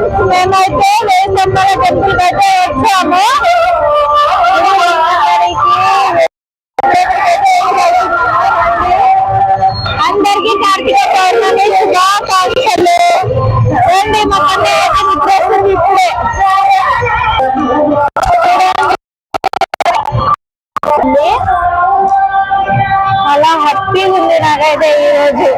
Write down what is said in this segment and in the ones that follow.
Friends మేమైతే వేసమ్మల temple అయితే వచ్చాము. అందరికి కార్తీక పౌర్ణమి శుభాకాంక్షలు. రండి మా కన్నయ్య అయితే నిద్రేస్తుంది ఇప్పుడే. అలా హ్యాపీగా ఉంది నాకైతే ఈ రోజు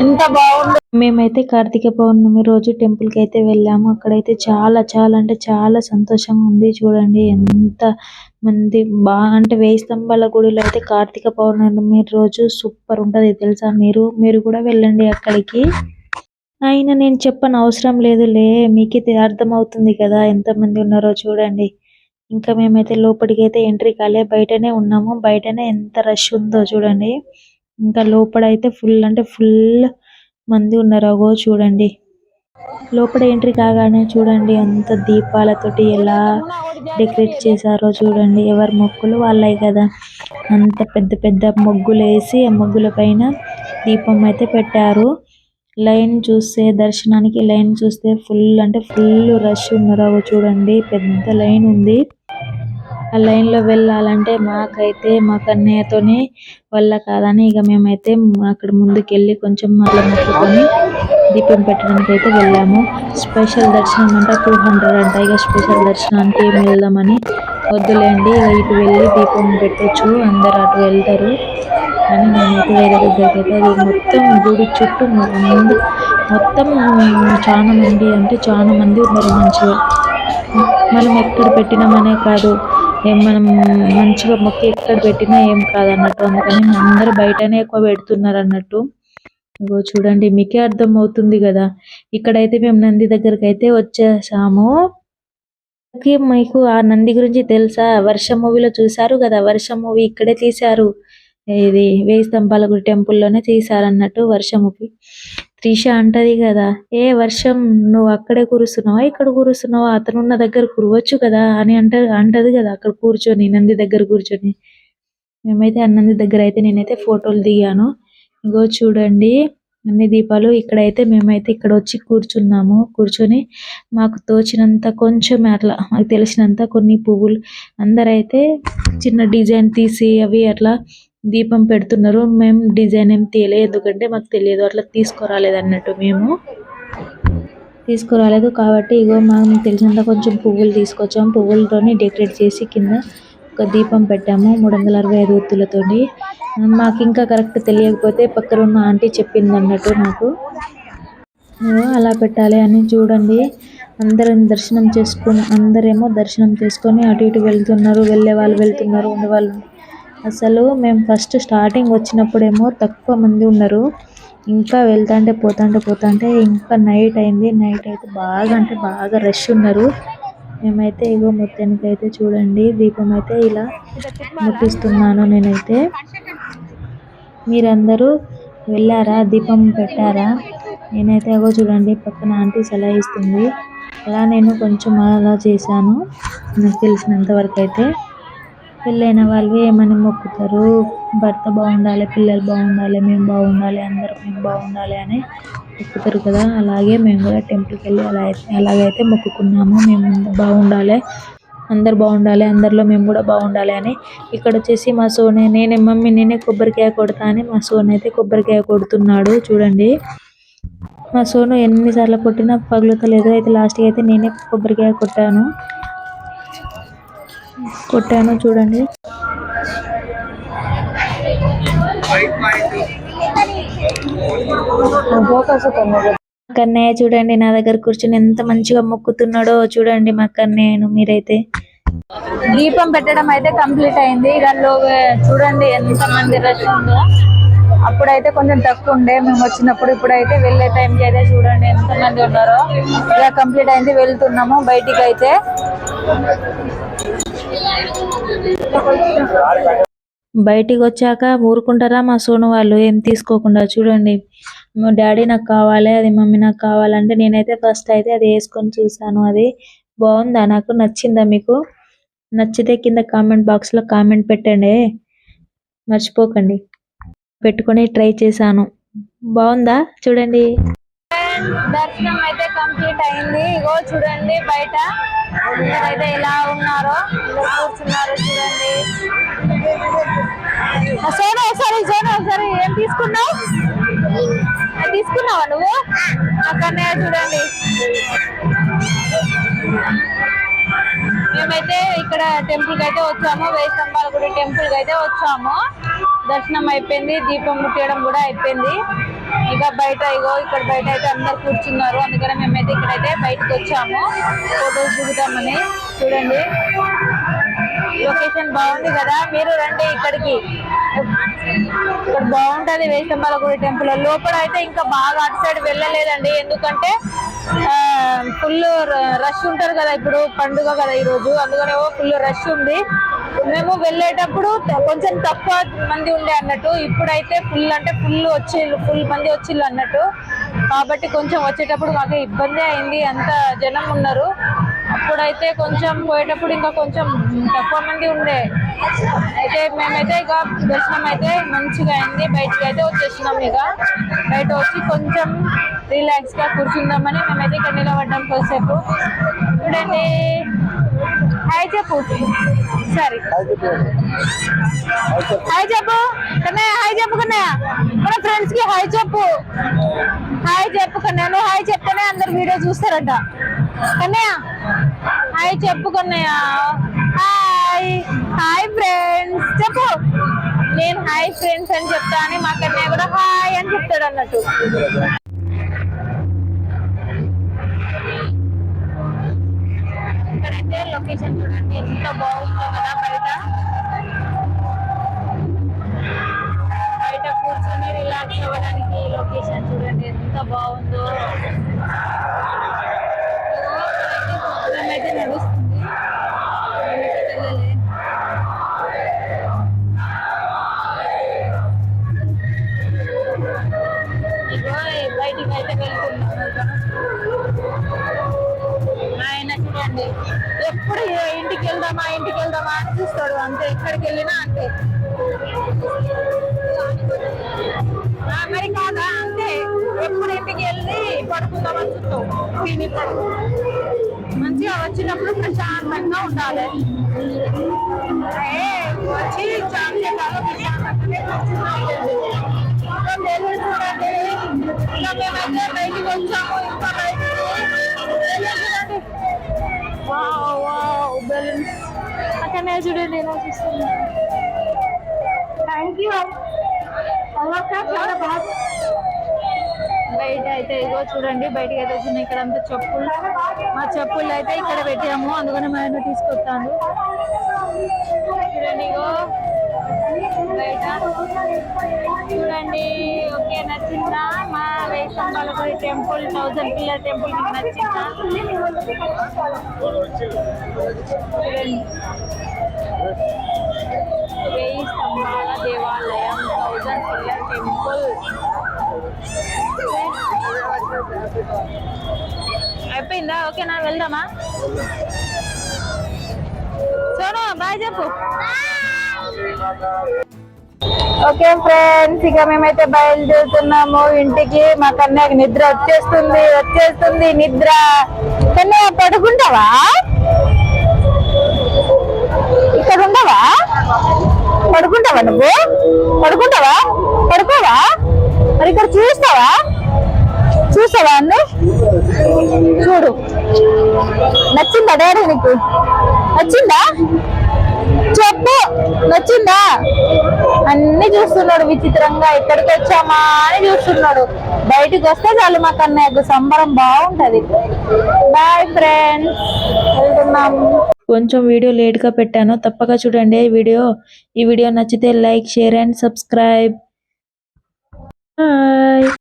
ఎంత బాగుంది. మేమైతే కార్తీక పౌర్ణమి రోజు టెంపుల్కి అయితే వెళ్ళాము. అక్కడైతే చాలా చాలా అంటే చాలా సంతోషంగా ఉంది. చూడండి ఎంత మంది బాగా అంటే వేయి స్తంభాల గుడిలో అయితే కార్తీక పౌర్ణమి రోజు సూపర్ ఉంటది తెలుసా మీరు? మీరు కూడా వెళ్ళండి అక్కడికి. అయినా నేను చెప్పని అవసరం లేదులే. మీకే అర్థం అవుతుంది కదా ఎంత మంది ఉన్నారో చూడండి. ఇంకా మేమైతే లోపలికి అయితే ఎంట్రీ కాలే. బయటనే ఉన్నాము. బయటనే ఎంత రష్ ఉందో చూడండి. ఇంకా లోపల అయితే ఫుల్ అంటే ఫుల్ మంది ఉన్నారు అగో చూడండి. లోపల ఎంట్రీ కాగానే చూడండి అంత దీపాలతోటి ఎలా డెకరేట్ చేశారో చూడండి. ఎవరి మొక్కులు వాళ్ళే కదా. అంత పెద్ద పెద్ద ముగ్గులు వేసి ఆ ముగ్గుల పైన దీపం అయితే పెట్టారు. లైన్ చూస్తే దర్శనానికి లైన్ చూస్తే ఫుల్ అంటే ఫుల్ రష్ ఉన్నారు చూడండి. పెద్ద లైన్ ఉంది. ఆ లైన్లో వెళ్ళాలంటే మాకైతే మా కన్నయ్యతోనే వల్ల కాదని ఇక మేమైతే అక్కడ ముందుకెళ్ళి కొంచెం మళ్ళీ ముట్టుకొని దీపం పెట్టడానికి అయితే వెళ్ళాము. స్పెషల్ దర్శనం అంటే టూ హండ్రెడ్ అంట. ఇక స్పెషల్ దర్శనానికి ఏమి వెళ్దామని వద్దులేండి ఇక ఇటు వెళ్ళి దీపం పెట్టొచ్చు అందరు అటు వెళ్తారు అని నేనైతే వేరే దగ్గరికి అయితే అది మొత్తం గుడి చుట్టూ ముందు మొత్తం చాలా మంది అంటే చాలా మంది ఉన్నారు మంచిగా. మనం ఎక్కడ పెట్టినామనే కాదు. ఏం మనం మంచిగా మొక్క ఎక్కడ పెట్టినా ఏం కాదన్నట్టు. అందుకని అందరూ బయటనే ఎక్కువ పెడుతున్నారు అన్నట్టు ఇగో చూడండి మీకే అర్థం అవుతుంది కదా. ఇక్కడైతే మేము నంది దగ్గరికి అయితే వచ్చేసాము మీకు ఆ నంది గురించి తెలుసా? వర్ష మూవీలో చూసారు కదా? వర్ష మూవీ ఇక్కడే తీశారు. ఇది వేయి స్తంభాల గుడి టెంపుల్లోనే తీశారు అన్నట్టు వర్ష మూవీ. త్రిష అంటది కదా ఏ వర్షం నువ్వు అక్కడే కురుస్తున్నావా ఇక్కడ కురుస్తున్నావా? అతను ఉన్న దగ్గర కురవచ్చు కదా అని అంట అంటది కదా అక్కడ కూర్చొని నంది దగ్గర కూర్చొని. మేమైతే ఆ నంది దగ్గర అయితే నేనైతే ఫోటోలు దిగాను. ఇంకో చూడండి అన్ని దీపాలు ఇక్కడైతే మేమైతే ఇక్కడ వచ్చి కూర్చున్నాము. కూర్చొని మాకు తోచినంత కొంచెం అట్లా మాకు తెలిసినంత కొన్ని పువ్వులు అందరైతే చిన్న డిజైన్ తీసి అవి అట్లా దీపం పెడుతున్నారు. మేము డిజైన్ ఏం తీయలేదు ఎందుకంటే మాకు తెలియదు. అట్లా తీసుకురాలేదు అన్నట్టు మేము. తీసుకురాలేదు కాబట్టి ఇగో మాకు తెలిసినంత కొంచెం పువ్వులు తీసుకొచ్చాము పువ్వులతోని డెకరేట్ చేసి కింద ఒక దీపం పెట్టాము. మూడు వందల అరవై ఐదు ఒత్తులతోని. మాకు ఇంకా కరెక్ట్ తెలియకపోతే పక్కన ఉన్న ఆంటీ చెప్పింది అన్నట్టు నాకు అలా పెట్టాలి అని చూడండి. అందరం దర్శనం చేసుకుని అందరేమో దర్శనం చేసుకొని అటు ఇటు వెళ్తున్నారు. వెళ్ళే వాళ్ళు వెళ్తున్నారు ఉండే వాళ్ళు అసలు మేము ఫస్ట్ స్టార్టింగ్ వచ్చినప్పుడేమో తక్కువ మంది ఉన్నారు. ఇంకా వెళ్తాంటే పోతాంటే పోతాంటే ఇంకా నైట్ అయింది. నైట్ అయితే బాగా అంటే బాగా రష్ ఉన్నారు. మేమైతే ఇగో మొత్తానికి అయితే చూడండి. దీపం అయితే ఇలా ముట్టిస్తున్నాను నేనైతే. మీరందరూ వెళ్ళారా? దీపం పెట్టారా? నేనైతే అగో చూడండి. పక్కన ఆంటీ సలహా ఇస్తుంది. అలా నేను కొంచెం అలా చేశాను. నాకు తెలిసినంత వరకు అయితే. పెళ్ళైన వాళ్ళు ఏమని మొక్కుతారు? భర్త బాగుండాలి పిల్లలు బాగుండాలి మేము బాగుండాలి అందరూ మేము బాగుండాలి అని మొక్కుతారు కదా. అలాగే మేము కూడా టెంపుల్కి వెళ్ళి అలా అయితే అలాగైతే మొక్కుకున్నాము. మేము బాగుండాలి అందరు బాగుండాలి అందరిలో మేము కూడా బాగుండాలి అని ఇక్కడ వచ్చేసి మా సోనే నేనే మమ్మీ నేనే కొబ్బరికాయ కొడతా అని మా సోన్ అయితే కొబ్బరికాయ కొడుతున్నాడు. చూడండి. మా సోను ఎన్నిసార్లు కొట్టినా పగులుతలేదు. అయితే లాస్ట్కి అయితే నేనే కొబ్బరికాయ కొట్టాను. కొట్టాను చూడండి. కన్నయ్య చూడండి నా దగ్గర కూర్చొని ఎంత మంచిగా మొక్కుతున్నాడో చూడండి మా కన్నయ్యను మీరైతే. దీపం పెట్టడం అయితే కంప్లీట్ అయింది. ఇక చూడండి ఎంత మంది రష్ ఉందో. అప్పుడైతే కొంచెం తక్కువ ఉండే. మేము వచ్చినప్పుడు ఇప్పుడైతే వెళ్ళే టైంకి అయితే చూడండి ఎంత మంది ఉన్నారో. ఇలా కంప్లీట్ అయింది. వెళ్తున్నాము బయటికి అయితే బయటికి వచ్చాక ఊరుకుంటారా మా సోను వాళ్ళు? ఏం తీసుకోకుండా చూడండి. మా డాడీ నాకు కావాలి అది మమ్మీ నాకు కావాలంటే నేనైతే ఫస్ట్ అయితే అది వేసుకొని చూసాను అది బాగుందా? నాకు నచ్చిందా మీకు? నచ్చితే కింద కామెంట్ బాక్స్లో కామెంట్ పెట్టండి. మర్చిపోకండి. పెట్టుకొని ట్రై చేశాను. బాగుందా? చూడండి. దర్శనం అయితే కంప్లీట్ అయింది. ఇగో చూడండి బయట. అయితే ఇలా ఉన్నారో. కూర్చున్నారు చూడండి. సోనా ఒకసారి సోను ఒకసారి. ఏం తీసుకున్నావు? తీసుకున్నావా నువ్వు? అక్కడనే చూడండి. మేమైతే ఇక్కడ టెంపుల్కి అయితే వచ్చాము. వేయి స్తంభాల గుడి టెంపుల్కి అయితే వచ్చాము. దర్శనం అయిపోయింది. దీపం ముట్టేయడం కూడా అయిపోయింది. ఇక బయట ఇగో ఇక్కడ బయట అయితే అందరు కూర్చున్నారు. అందుకనే మేమైతే ఇక్కడైతే బయటకు వచ్చాము. ఫోటోస్ దిగుతామని. చూడండి. లొకేషన్ బాగుంది కదా మీరు రండి ఇక్కడికి. ఇక్కడ బాగుంటది వేసంబాల గుడి టెంపుల్. లోపల అయితే ఇంకా బాగా అటు సైడ్ వెళ్ళలేదండి ఎందుకంటే ఫుల్ రష్ ఉంటారు కదా ఇప్పుడు పండుగ కదా ఈ రోజు అందుకనే ఫుల్ రష్ ఉంది. మేము వెళ్ళేటప్పుడు కొంచెం తక్కువ మంది ఉండే అన్నట్టు ఇప్పుడైతే ఫుల్ అంటే ఫుల్ వచ్చి ఫుల్ మంది వచ్చిళ్ళు అన్నట్టు. కాబట్టి కొంచెం వచ్చేటప్పుడు మాకు ఇబ్బంది అయింది అంత జనం ఉన్నారు. అప్పుడైతే కొంచెం పోయేటప్పుడు ఇంకా కొంచెం తక్కువ మంది ఉండే. అయితే మేమైతే ఇక దర్శనం అయితే మంచిగా అయింది. బయటకు అయితే వచ్చేసినాం ఇక. బయట వచ్చి కొంచెం రిలాక్స్గా కూర్చుందామని మేమైతే ఇక్కడ నిలబడ్డాం కొద్దిసేపు. చూడండి. హాయ్ చెప్పు. సరే హాయ్ చెప్పు. కన్నయ్య హాయ్ చెప్పు కన్నయ్య. మన ఫ్రెండ్స్కి హాయ్ చెప్పు. హాయ్ చెప్పు కన్నయ్య. నువ్వు హాయ్ చెప్తేనే అందరు వీడియో చూస్తారట. కన్నయ్య. హాయ్ చెప్పు కన్నయ్య. హాయ్ హాయ్ ఫ్రెండ్స్ చెప్పు. నేను హాయ్ ఫ్రెండ్స్ అని చెప్తా అని మా కన్నయ్య కూడా హాయ్ అని చెప్తాడు అన్నట్టు. ఇక్కడైతే లొకేషన్ చూడండి. ఎంత బాగుందో కదా బయట. బయట కూర్చొని రిలాక్స్ అవ్వడానికి లొకేషన్ చూడండి. ఎంత బాగుందో. ఎప్పుడు ఇంటికి వెళ్దామా ఇంటికి వెళ్దామా అని చూస్తాడు. అంతే ఎక్కడికి వెళ్ళినా అంతే. ఆ, మరి కాదా అంతే. ఎప్పుడు ఇంటికి వెళ్ళి పడుకుందామని చూస్తాం. తిని పడుకు మంచిగా వచ్చినప్పుడు ప్రశాంతంగా ఉండాలి. వచ్చి చాలాసేపు ప్రశాంతంగానే కూర్చున్నాం. ఇంకా బెలూన్స్ చూడండి. ఇంకా మేమైతే బయటికి వచ్చాము. ఇంకా వావ్ వావ్ బెలూన్స్ అక్కడనే చూడండి ఎలా చూస్తున్నా థ్యాంక్ యూ చాలా బాగా బయట అయితే ఇగో చూడండి బయటకి అయితే వచ్చినాయి ఇక్కడ అంతా చెప్పులు. మా చెప్పులు అయితే ఇక్కడ పెట్టాము. అందుకని మా ఆయన తీసుకొస్తాను చూడండి ఇగో బయట. చూడండి ఓకే నచ్చిందా? మా Vesambalapalli temple thousand pillar temple మీకు నచ్చిందా? వెయ్యి స్తంభాల దేవాలయం థౌజండ్ పిల్లర్ టెంపుల్ అయిపోయిందా ఓకేనా వెళ్దామా? సోను బాయ్ చెప్పు. ఓకే ఫ్రెండ్స్ ఇక మేమైతే బయలుదేరుతున్నాము. ఇంటికి మా కన్యాకి నిద్ర వచ్చేస్తుంది వచ్చేస్తుంది నిద్ర. కన్య పడుకుంటావా? ఇక్కడ ఉండవా పడుకుంటావా నువ్వు? పడుకుంటావా? పడుకోవా? మరి ఇక్కడ చూస్తావా? చూస్తావా అన్ను? చూడు. నచ్చిందా డాడీ నీకు? నచ్చిందా? చెప్పు నచ్చిందా? అన్ని చూస్తున్నాడు విచిత్రంగా. ఇక్కడికి వచ్చామా అని చూస్తున్నాడు. బయటకు వస్తే చాలు మా కన్నయ్యకు సంబరం బాగుంటది. బాయ్ ఫ్రెండ్స్ వెళ్తున్నాము కొంచెం వీడియో లేట్గా పెట్టాను. తప్పక చూడండి వీడియో. ఈ వీడియో నచ్చితే like share and subscribe. Bye